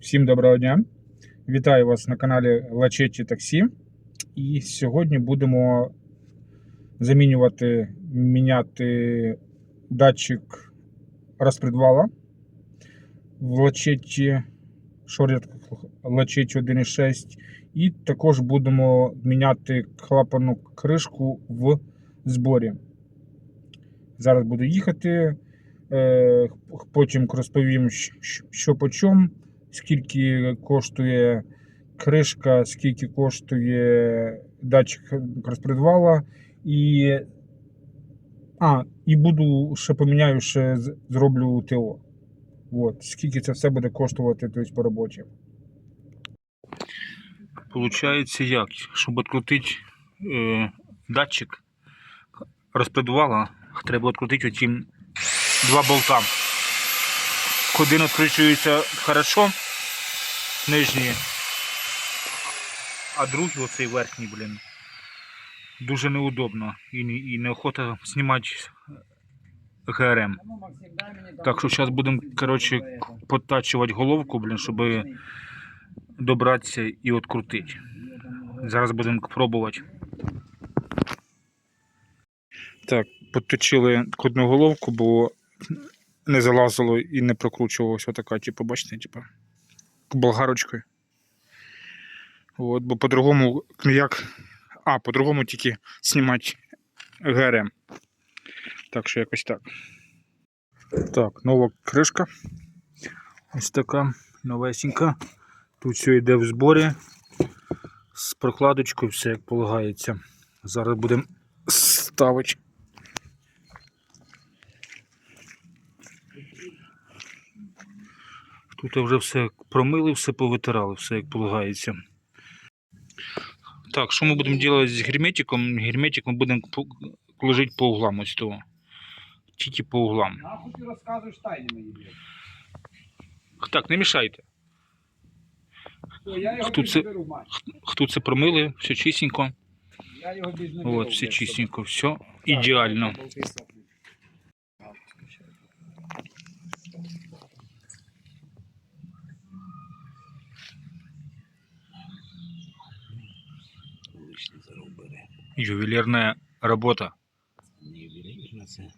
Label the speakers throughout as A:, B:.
A: Всім доброго дня! Вітаю вас на каналі Лачеті Таксі. І сьогодні будемо замінювати, міняти датчик розпредвала в Лачеті Шорят Лачеті 1.6. І також будемо міняти клапану кришку в зборі. Зараз буду їхати. е, Потім розповім, що по чому скільки коштує кришка, скільки коштує датчик розпредвала. І, а, і буду ще поміняю, ще зроблю ТО. От, скільки це все буде коштувати тобто, по роботі.
B: Получається як? Щоб відкрутити е, датчик розпредвала, треба відкрутити оті два болта. Один відкручується хорошо, нижній, а другий оцей верхній, блін. Дуже неудобно і, і неохота знімати ГРМ. Так що зараз будемо, коротше, підтачувати головку, блін, щоб добратися і відкрутити. Зараз будемо пробувати.
A: Так, підточили одну головку, бо не залазило і не прокручувалося така, типу, бачите, типу, болгарочкою. От, бо по-другому як. А, по-другому тільки знімати ГРМ. Так що якось так. Так, нова кришка. Ось така новесенька. Тут все йде в зборі. З прокладочкою, все як полагається. Зараз будемо ставити.
B: Тут вже все промили, все повитирали, все як полагається. Так, що ми будемо робити з герметиком? Герметик ми будемо по- ложити по углам ось того. Тільки по углам.
C: Нахуй ти розказуєш тайни мої, блядь.
B: Так, не мішайте.
C: Я його
B: Хто це-
C: мать.
B: Хто це промили, все чистенько.
C: Я його більш не беру.
B: От, все
C: блядь,
B: чистенько, все
C: щоб-
B: ідеально.
C: Так, болти Лишнє.
B: Ювелірна робота.
C: Не ювелірна це.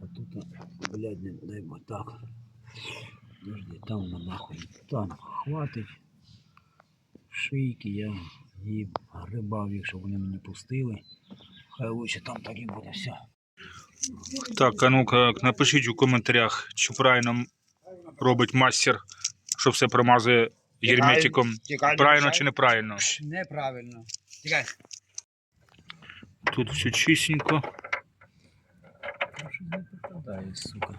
C: А тут, блядь, не дай бо так. Подожди, там на нахуй. Там хватить. Шийки я їм грибав, якщо вони мене пустили. Хай лучше там так і буде все.
B: Так, а ну-ка, напишіть у коментарях, чи правильно робить мастер, що все промазує герметиком. Правильно чи неправильно.
C: Неправильно. Тікай.
B: Тут все чистенько.
C: Не попадає, сука.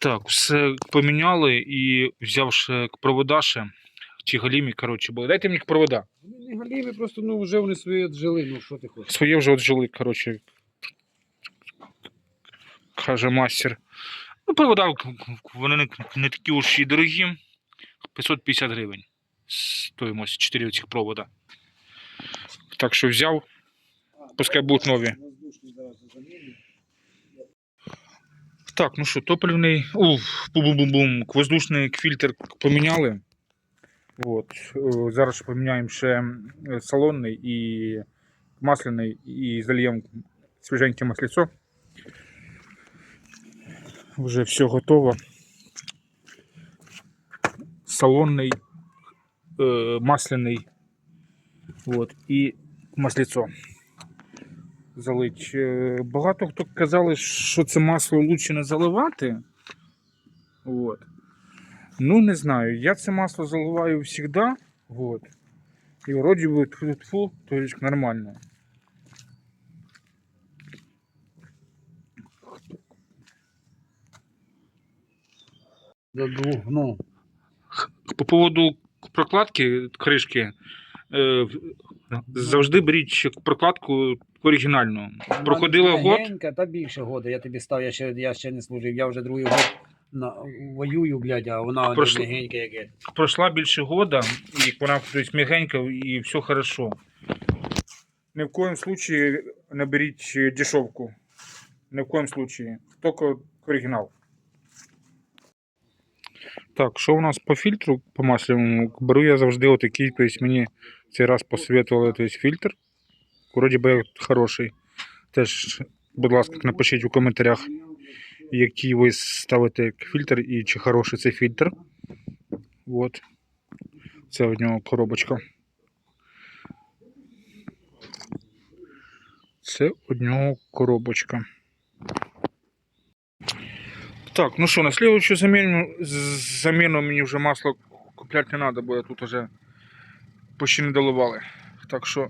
B: Так, все поміняли і взявши провода ще, ті галімі, коротше, були. Дайте мені провода.
C: Вони не галіви, просто ну вже вони свої віджили, ну що ти хочеш.
B: Своє вже отжили, коротше. Каже мастер. Ну, провода вони не, не такі уж і дорогі. 550 гривень. Стоїмость 4 цих провода. Так що взяв. Пускай будуть нові. Так, ну що, топливний. Уф, бум-бум-бум. Воздушний фільтр поміняли. От. е, Зараз поміняємо ще салонний і масляний і зальємо свіженьке масліцо. Вже все готово. Салонний, е, масляний от, і масліцо. Залить. Е, Багато хто казали, що це масло краще не заливати. От. Ну, не знаю. Я це масло заливаю завжди. І вроді би тьфу-тьфу, то есть нормально.
C: До двох, ну.
B: По поводу прокладки кришки. Е, завжди беріть прокладку оригінальну. Проходило год.
C: Легенька, та більше года. Я тобі став, я ще, я ще не служив. Я вже другий год на, воюю, блядь, а вона
B: Прошло-
C: легенька, як є.
B: пройшла більше года, і вона тобто, м'ягенька і все хорошо.
A: Ні в коєму случаї не беріть дешевку.
B: Ні в коєму случаї. Тільки оригінал. Так, що у нас по фільтру по масляному? Беру я завжди отакий, тобто мені цей раз посоветували тобто, фільтр. Вроді би хороший. Теж, будь ласка, напишіть у коментарях, який ви ставите як фільтр і чи хороший цей фільтр. От. Це у нього коробочка. Це у нього коробочка. Так, ну що, на слідчу заміну, заміну мені вже масло купляти не треба, бо я тут вже почти не доливали. Так що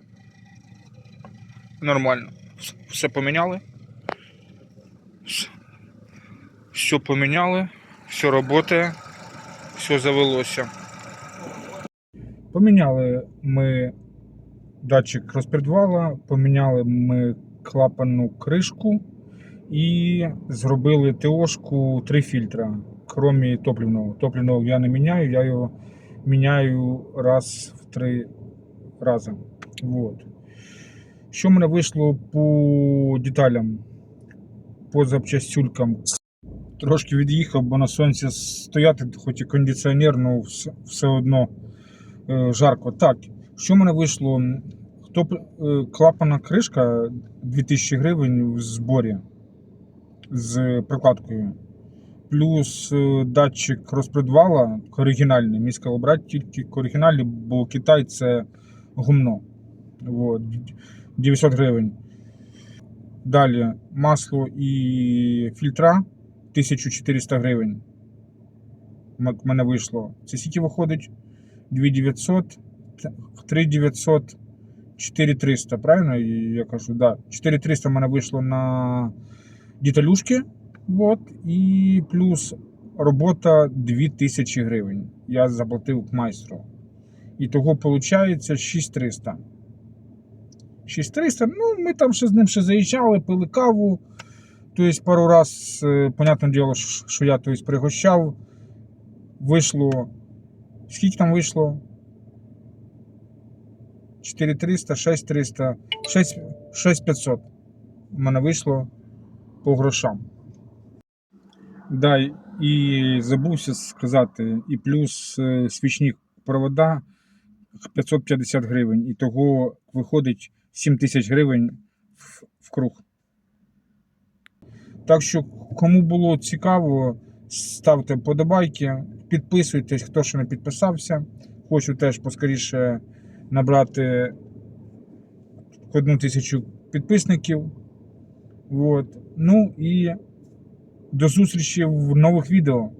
B: нормально. Все поміняли. Все поміняли, все працює, все завелося. Поміняли ми датчик розпредвала, поміняли ми клапанну кришку і зробили ТОшку три фільтра, крім топливного. Топливного я не міняю, я його міняю раз в три рази. Вот. Що в мене вийшло по деталям, по запчастюлькам? Трошки від'їхав, бо на сонці стояти, хоч і кондиціонер, ну все, одно е, жарко. Так, що в мене вийшло? Хто п- е, клапана кришка 2000 гривень в зборі з прокладкою. Плюс е, датчик розпредвала оригінальний. Мій сказав брати тільки оригінальний, бо Китай це гумно. Вот. 900 гривень. Далі масло і фільтра 1400 гривень. М- мене вийшло. Це скільки виходить? 2900, 3900, 4300, правильно я кажу? Да. 4300 в мене вийшло на деталюшки. Вот. І плюс робота 2000 гривень. Я заплатив майстру. І того виходить 6300. 6300, ну, ми там ще з ним ще заїжджали, пили каву. Тобто пару раз, е, понятне діло, що я тобто, пригощав. Вийшло. Скільки там вийшло? 4300, 6300, 6500. У мене вийшло по грошам. Да, і забувся сказати, і плюс е, свічні провода 550 гривень. І того виходить 7 тисяч гривень в, круг. Так що, кому було цікаво, ставте подобайки, підписуйтесь, хто ще не підписався. Хочу теж поскоріше набрати одну тисячу підписників. Вот. Ну і до зустрічі в нових відео.